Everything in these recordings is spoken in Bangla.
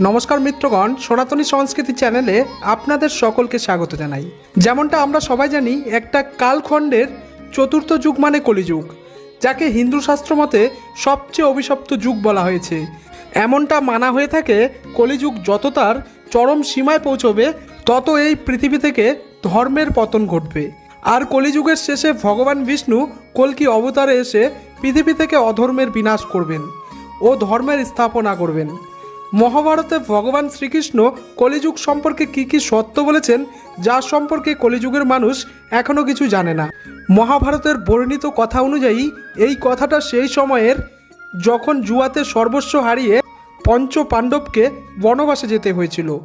নমস্কার মিত্রগণ, সনাতনী সংস্কৃতি চ্যানেলে আপনাদের সকলকে স্বাগত জানাই। যেমনটা আমরা সবাই জানি, একটা কালখণ্ডের চতুর্থ যুগ মানে কলিযুগ, যাকে হিন্দু শাস্ত্র মতে সবচেয়ে অভিশপ্ত যুগ বলা হয়েছে। এমনটা মানা হয়ে থাকে, কলিযুগ যত তার চরম সীমায় পৌঁছবে, তত এই পৃথিবী থেকে ধর্মের পতন ঘটবে। আর কলিযুগের শেষে ভগবান বিষ্ণু কলকি অবতারে এসে পৃথিবী থেকে অধর্মের বিনাশ করবেন ও ধর্মের স্থাপনা করবেন। মহাভারতে ভগবান শ্রীকৃষ্ণ কলিযুগ সম্পর্কে কি কি সত্য বলেছেন, যা সম্পর্কে কলিযুগের মানুষ এখনও কিছু জানে না। মহাভারতের বর্ণিত কথা অনুযায়ী এই কথাটা সেই সময়ের যখন জুয়াতে সর্বস্ব হারিয়ে পঞ্চ পাণ্ডবকে বনবাসে যেতে হয়েছিল।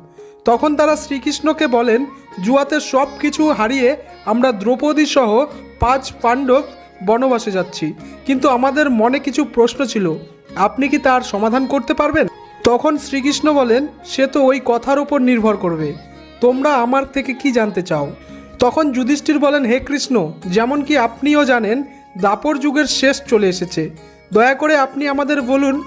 তখন তারা শ্রীকৃষ্ণকে বলেন, জুয়াতে সব কিছু হারিয়ে আমরা দ্রৌপদী সহ পাঁচ পাণ্ডব বনবাসে যাচ্ছি। কিন্তু আমাদের মনে কিছু প্রশ্ন ছিল। আপনি কি তার সমাধান করতে পারবেন? তখন শ্রীকৃষ্ণ বলেন, সে তো ওই কথার উপর নির্ভর করবে। তোমরা আমার থেকে কি জানতে চাও? তখন যুধিষ্ঠির বলেন, হে কৃষ্ণ, যেমন কি আপনিও জানেন, দাপর যুগের শেষ চলে এসেছে। দয়া করে আপনি আমাদের বলুন,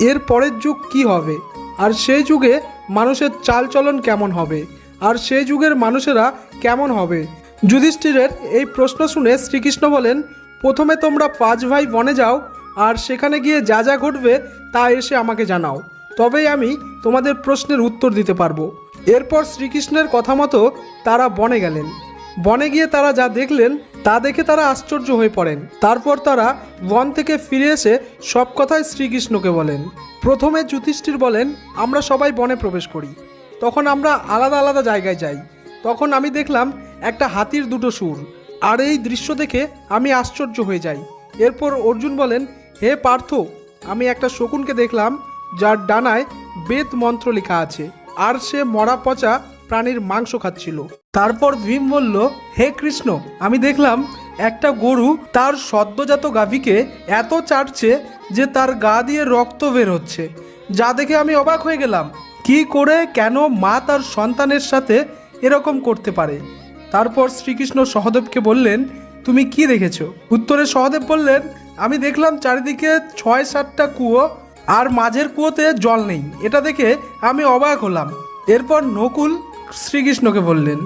এর পরের যুগ কি হবে? আর সেই যুগে মানুষের চালচলন কেমন হবে? আর সেই যুগের মানুষেরা কেমন হবে? যুধিষ্ঠিরের এই প্রশ্ন শুনে শ্রীকৃষ্ণ বলেন, প্রথমে তোমরা পাঁচ ভাই বনে যাও, আর সেখানে গিয়ে যা যা ঘটবে তা এসে আমাকে জানাও। তবেই আমি তোমাদের প্রশ্নের উত্তর দিতে পারব। এরপর শ্রীকৃষ্ণের কথা মতো তারা বনে গেলেন। বনে গিয়ে তারা যা দেখলেন, তা দেখে তারা আশ্চর্য হয়ে পড়েন। তারপর তারা বন থেকে ফিরে এসে সব কথাই শ্রীকৃষ্ণকে বলেন। প্রথমে যুধিষ্ঠির বলেন, আমরা সবাই বনে প্রবেশ করি। তখন আমরা আলাদা আলাদা জায়গায় যাই। তখন আমি দেখলাম একটা হাতির দুটো সুর। আর এই দৃশ্য দেখে আমি আশ্চর্য হয়ে যাই। এরপর অর্জুন বলেন, হে পার্থ, আমি একটা শকুনকে দেখলাম। যার ডানায় বেদ মন্ত্র লেখা আছে, আর সে মরা পচা প্রাণীর মাংস খাচ্ছিল। তারপর ভীম বলল, হে কৃষ্ণ, আমি দেখলাম একটা গরু তার সদ্যজাত গাভীকে এত চাটছে যে তার গা দিয়ে রক্ত বের হচ্ছে। যা দেখে আমি অবাক হয়ে গেলাম। কি করে, কেন মা তার সন্তানের সাথে এরকম করতে পারে? তারপর শ্রীকৃষ্ণ সহদেবকে বললেন, তুমি কি দেখেছ? উত্তরে সহদেব বললেন, আমি দেখলাম চারিদিকে ছয় সাতটা কুয়ো আর মাঝের কুয়োতে জল নেই। এটা দেখে আমি অবাক হলাম। এরপর নকুল শ্রীকৃষ্ণকে বললেন,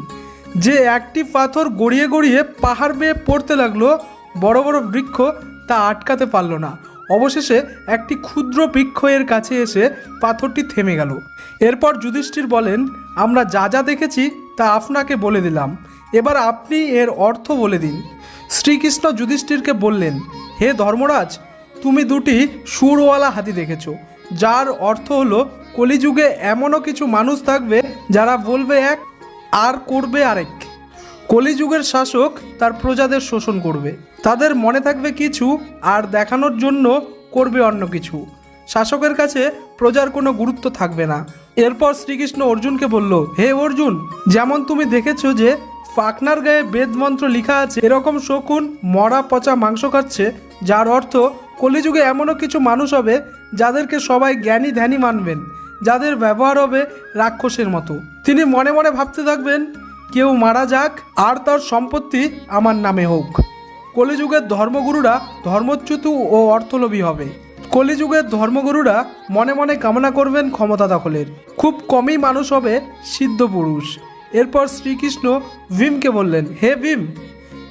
যে একটি পাথর গড়িয়ে গড়িয়ে পাহাড় বেয়ে পড়তে লাগল, বড় বড় বৃক্ষ তা আটকাতে পারল না। অবশেষে একটি ক্ষুদ্র বৃক্ষ এর কাছে এসে পাথরটি থেমে গেল। এরপর যুধিষ্ঠির বলেন, আমরা যা যা দেখেছি তা আপনাকে বলে দিলাম। এবার আপনি এর অর্থ বলে দিন। শ্রীকৃষ্ণ যুধিষ্ঠিরকে বললেন, হে ধর্মরাজ তুমি দুটি সুরওয়ালা হাতি দেখেছ, যার অর্থ হলো কলিযুগে এমনও কিছু মানুষ থাকবে যারা বলবে এক আর করবে আরেক। কলিযুগের শাসক তার প্রজাদের শোষণ করবে। তাদের মনে থাকবে কিছু আর দেখানোর জন্য করবে অন্য কিছু। শাসকের কাছে প্রজার কোনো গুরুত্ব থাকবে না। এরপর শ্রীকৃষ্ণ অর্জুনকে বলল, হে অর্জুন, যেমন তুমি দেখেছ যে পাকনার গায়ে বেদ মন্ত্র লেখা আছে, এরকম শকুন মরা পচা মাংস খাচ্ছে, যার অর্থ কলিযুগে এমনও কিছু মানুষ হবে যাদেরকে সবাই জ্ঞানী ধ্যানী মানবেন, যাদের ব্যবহার হবে রাক্ষসের মতো। তিনি মনে মনে ভাবতে থাকবেন, কেউ মারা যাক আর তার সম্পত্তি আমার নামে হোক। কলিযুগের ধর্মগুরুরা ধর্মচ্যুত ও অর্থলোভী হবে। কলিযুগের ধর্মগুরুরা মনে মনে কামনা করবেন ক্ষমতা দখলের। খুব কমই মানুষ হবে সিদ্ধ পুরুষ। এরপর শ্রীকৃষ্ণ ভীমকে বললেন, হে ভীম,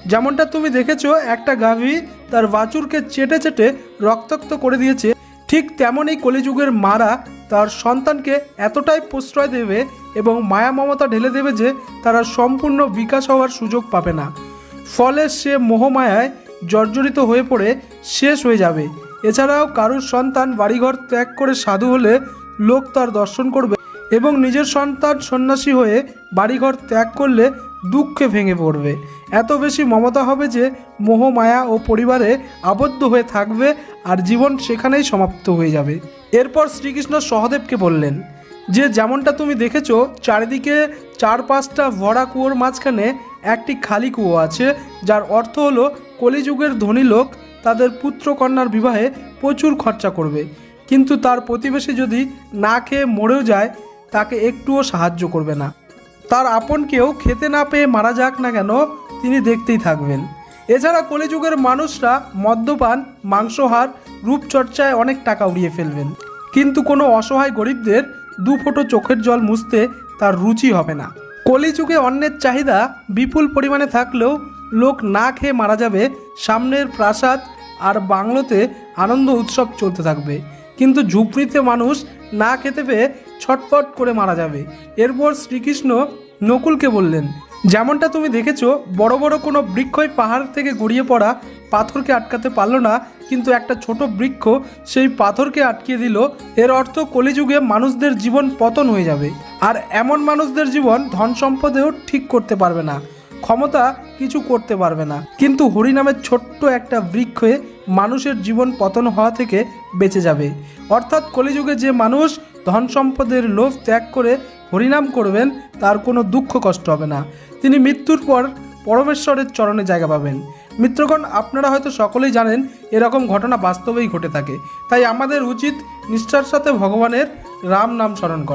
যেমনটা তুমি দেখেছ, একটা গাভী তার বাছুরকে চেটে চেটে রক্তাক্ত করে দিয়েছে। ঠিক তেমনই কলিযুগের মারা তার সন্তানকে এতটাই প্রশ্রয় দেবে এবং মায়া মমতা ঢেলে দেবে যে তারা সম্পূর্ণ বিকাশ হওয়ার সুযোগ পাবে না। ফলে সে মোহমায়ায় জর্জরিত হয়ে পড়ে, শেষ হয়ে যাবে। এছাড়াও কারুর সন্তান বাড়িঘর ত্যাগ করে সাধু হলে লোক তার দর্শন করবে এবং নিজের সন্তান সন্ন্যাসী হয়ে বাড়িঘর ত্যাগ করলে দুঃখে ভেঙে পড়বে। এত বেশি মমতা হবে যে, মোহ, মায়া ও পরিবারে আবদ্ধ হয়ে থাকবে আর জীবন সেখানেই সমাপ্ত হয়ে যাবে। এরপর শ্রীকৃষ্ণ সহদেবকে বললেন, যে যেমনটা তুমি দেখেছ, চারিদিকে চার পাঁচটা ভরা কুয়োর মাঝখানে একটি খালি কুয়ো আছে, যার অর্থ হলো কলিযুগের ধনী লোক তাদের পুত্র কন্যার বিবাহে প্রচুর খরচা করবে। কিন্তু তার প্রতিবেশী যদি না খেয়ে মরেও যায়, তাকে একটুও সাহায্য করবে না। তার আপন কেউ খেতে না পেয়ে মারা যাক না কেন, তিনি দেখতেই থাকবেন। এছাড়া কলিযুগের মানুষরা মদ্যপান, মাংসহার, রূপচর্চায় অনেক টাকা উড়িয়ে ফেলবেন। কিন্তু কোনো অসহায় গরিবদের দু ফোঁটো চোখের জল মুছতে তার রুচি হবে না। কলিযুগে অন্যের চাহিদা বিপুল পরিমাণে থাকলেও লোক না খেয়ে মারা যাবে, সামনের প্রাসাদ আর বাংলোতে আনন্দ উৎসব চলতে থাকবে। কিন্তু ঝুপড়িতে মানুষ না খেতে পেয়ে ছটফট করে মারা যাবে। এরপর শ্রীকৃষ্ণ নকুলকে বললেন, যেমনটা তুমি দেখেছ, বড় বড় কোনো বৃক্ষই পাহাড় থেকে গড়িয়ে পড়া পাথরকে আটকাতে পারল না, কিন্তু একটা ছোট বৃক্ষ সেই পাথরকে আটকিয়ে দিল। এর অর্থ কলিযুগে মানুষদের জীবন পতন হয়ে যাবে। আর এমন মানুষদের জীবন ধন সম্পদেও ঠিক করতে পারবে না, ক্ষমতা কিছু করতে পারবে না। কিন্তু হরিনামের ছোট্ট একটা বৃক্ষে মানুষের জীবন পতন হওয়া থেকে বেঁচে যাবে। অর্থাৎ কলিযুগে যে মানুষ ধন সম্পদের লোভ ত্যাগ করে হরিনাম করবেন, তার কোনো দুঃখ কষ্ট হবে না। তিনি মৃত্যুর পর পরমেশ্বরের চরণে জায়গা পাবেন। মিত্রগণ, আপনারা হয়তো সকলেই জানেন, এরকম ঘটনা বাস্তবেই ঘটে থাকে। তাই আমাদের উচিত নিষ্ঠার সাথে ভগবানের রাম নাম স্মরণ করা।